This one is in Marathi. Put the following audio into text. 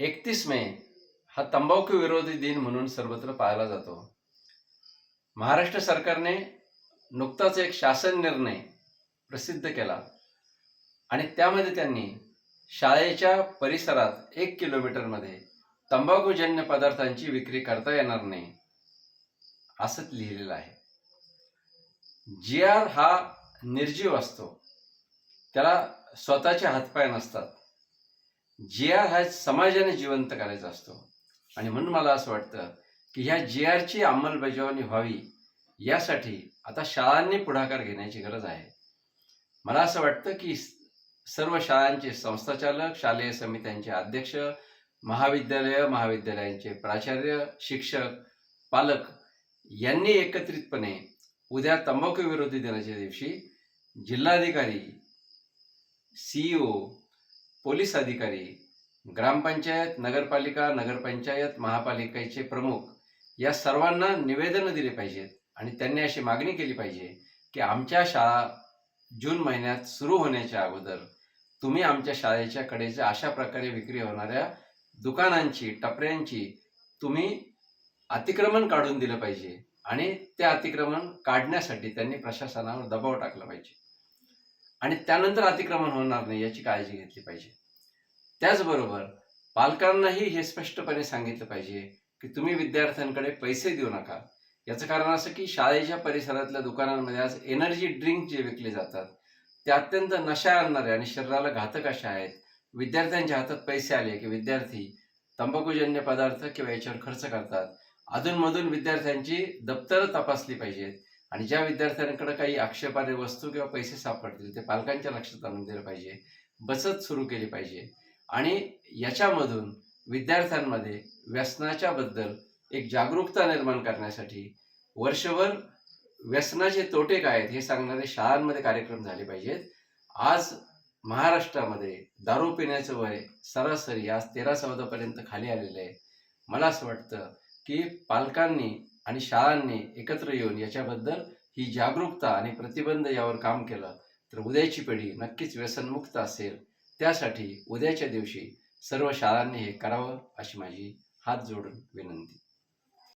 एकतीस मे हा तंबाखू विरोधी दिन म्हणून सर्वत्र पाळला जातो. महाराष्ट्र सरकारने नुकताच एक शासन निर्णय प्रसिद्ध केला आणि त्यामध्ये त्यांनी शाळेच्या परिसरात एक किलोमीटरमध्ये तंबाखूजन्य पदार्थांची विक्री करता येणार नाही असंच लिहिलेलं आहे. जी आर हा निर्जीव असतो. त्याला स्वतःचे हातपाय नसतात. जी आर हा समाजाने जिवंत करायचा असतो. आणि म्हणून मला असं वाटतं की ह्या जी आरची अंमलबजावणी व्हावी यासाठी आता शाळांनी पुढाकार घेण्याची गरज आहे. मला असं वाटतं की सर्व शाळांचे संस्थाचालक शालेय समित्यांचे अध्यक्ष महाविद्यालय महाविद्यालयांचे प्राचार्य शिक्षक पालक यांनी एकत्रितपणे उद्या तंबाखू विरोधी दिनाच्या दिवशी जिल्हाधिकारी सीईओ पोलीस अधिकारी ग्रामपंचायत नगरपालिका नगरपंचायत महापालिकेचे प्रमुख या सर्वांना निवेदनं दिले पाहिजेत आणि त्यांनी अशी मागणी केली पाहिजे की आमच्या शाळा जून महिन्यात सुरू होण्याच्या अगोदर तुम्ही आमच्या शाळेच्या कडेच्या अशा प्रकारे विक्री होणाऱ्या दुकानांची टपऱ्यांची तुम्ही अतिक्रमण काढून दिलं पाहिजे आणि ते अतिक्रमण काढण्यासाठी त्यांनी प्रशासनावर दबाव टाकला पाहिजे. आणि त्यानंतर अतिक्रमण होणार नाही याची काळजी घेतली पाहिजे. त्याचबरोबर पालकांनाही हे स्पष्टपणे सांगितलं पाहिजे की तुम्ही विद्यार्थ्यांकडे पैसे देऊ नका. याचं कारण असं की शाळेच्या परिसरातल्या दुकानांमध्ये आज एनर्जी ड्रिंक जे विकले जातात ते अत्यंत नशा आणणारे आणि शरीराला घातक अशा आहेत. विद्यार्थ्यांच्या हातात पैसे आले की विद्यार्थी तंबाखूजन्य पदार्थ किंवा याच्यावर खर्च करतात. अधूनमधून विद्यार्थ्यांची दप्तरं तपासली पाहिजेत. आणि ज्या विद्यार्थ्यांकडे काही आक्षेपार्ह वस्तू किंवा पैसे सापडतील ते पालकांच्या लक्षात आणून दिलं पाहिजे बचत सुरू केली पाहिजे आणि याच्यामधून विद्यार्थ्यांमध्ये व्यसनाच्या बद्दल एक जागरूकता निर्माण करण्यासाठी वर्षभर व्यसनाचे तोटे काय आहेत हे सांगणारे शाळांमध्ये कार्यक्रम झाले पाहिजेत. आज महाराष्ट्रामध्ये दारू पिण्याचं वय सरासरी आज तेरा चौदापर्यंत खाली आलेलं आहे. मला असं वाटतं की पालकांनी आणि शाळांनी एकत्र येऊन याच्याबद्दल ही जागरूकता आणि प्रतिबंध यावर काम केलं तर उद्याची पिढी नक्कीच व्यसनमुक्त असेल. त्यासाठी उद्याच्या दिवशी सर्व शाळांनी हे करावं अशी माझी हात जोडून विनंती.